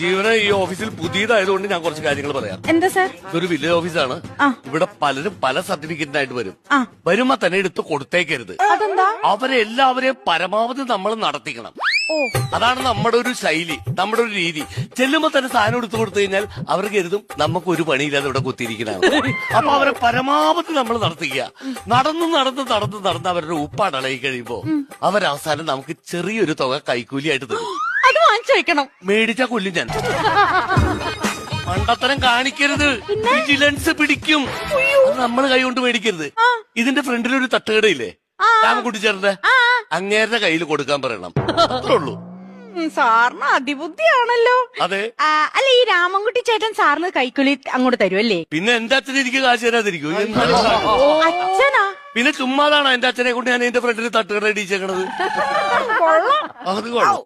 ജീവന ഈ ഓഫീസിൽ പുതിയതായതുകൊണ്ട് ഞാൻ കുറച്ച് കാര്യങ്ങൾ പറയാം. എന്താ സാർ? ഇതൊരു വില്ലേജ് ഓഫീസാണ്. ഇവിടെ പലരും പല സർട്ടിഫിക്കറ്റിനായിട്ട് വരും. വരുമ്പോ തന്നെ എടുത്ത് കൊടുത്തേക്കരുത്. അവരെ എല്ലാവരെയും പരമാവധി നമ്മൾ നടത്തിക്കണം. അതാണ് നമ്മുടെ ഒരു ശൈലി നമ്മുടെ ഒരു രീതി. ചെല്ലുമ്പോ തന്നെ സാധനം എടുത്തു കൊടുത്തു കഴിഞ്ഞാൽ അവർ കരുതും നമുക്ക് ഒരു പണിയില്ലാതെ ഇവിടെ കുത്തിയിരിക്കുന്നതാണ് അപ്പൊ അവരെ പരമാവധി നമ്മൾ നടത്തിക്കുക. നടന്ന് നടന്ന് നടന്ന് നടന്ന് അവരുടെ ഉപ്പാടളയി കഴിയുമ്പോ അവരവസാനം നമുക്ക് ചെറിയൊരു തുക കൈക്കൂലിയായിട്ട് തരും. അത് വാങ്ങിച്ചു വെക്കണം. മേടിച്ച കൊല്ലും ഞാൻ. മണ്ടത്തരം കാണിക്കരുത്. വിജിലൻസ് പിടിക്കും. നമ്മൾ കൈ കൊണ്ട് മേടിക്കരുത്. ഇതിന്റെ ഫ്രണ്ടിൽ ഒരു തട്ടുകടയില്ലേ രാമക്കുട്ടി ചേട്ടന്റെ അങ്ങേരുടെ കയ്യിൽ കൊടുക്കാൻ പറയണം. അത്രേ ഉള്ളൂ. സാറിന് അതിബുദ്ധിയാണല്ലോ. അതെ. അല്ല ഈ രാമൻകുട്ടി ചേട്ടൻ സാറിന് കൈക്കുലി അങ്ങോട്ട് തരുമല്ലേ പിന്നെ എന്റെ അച്ഛൻ എനിക്ക് കാശ് തരാതിരിക്കും? അച്ഛനാ? പിന്നെ ചുമ്മാതാണ് എന്റെ അച്ഛനെ കൊണ്ട് ഞാൻ എന്റെ ഫ്രണ്ടിൽ തട്ടുകട ഇടിച്ചേക്കണത്? കൊള്ളാം. അത് കൊള്ളാം.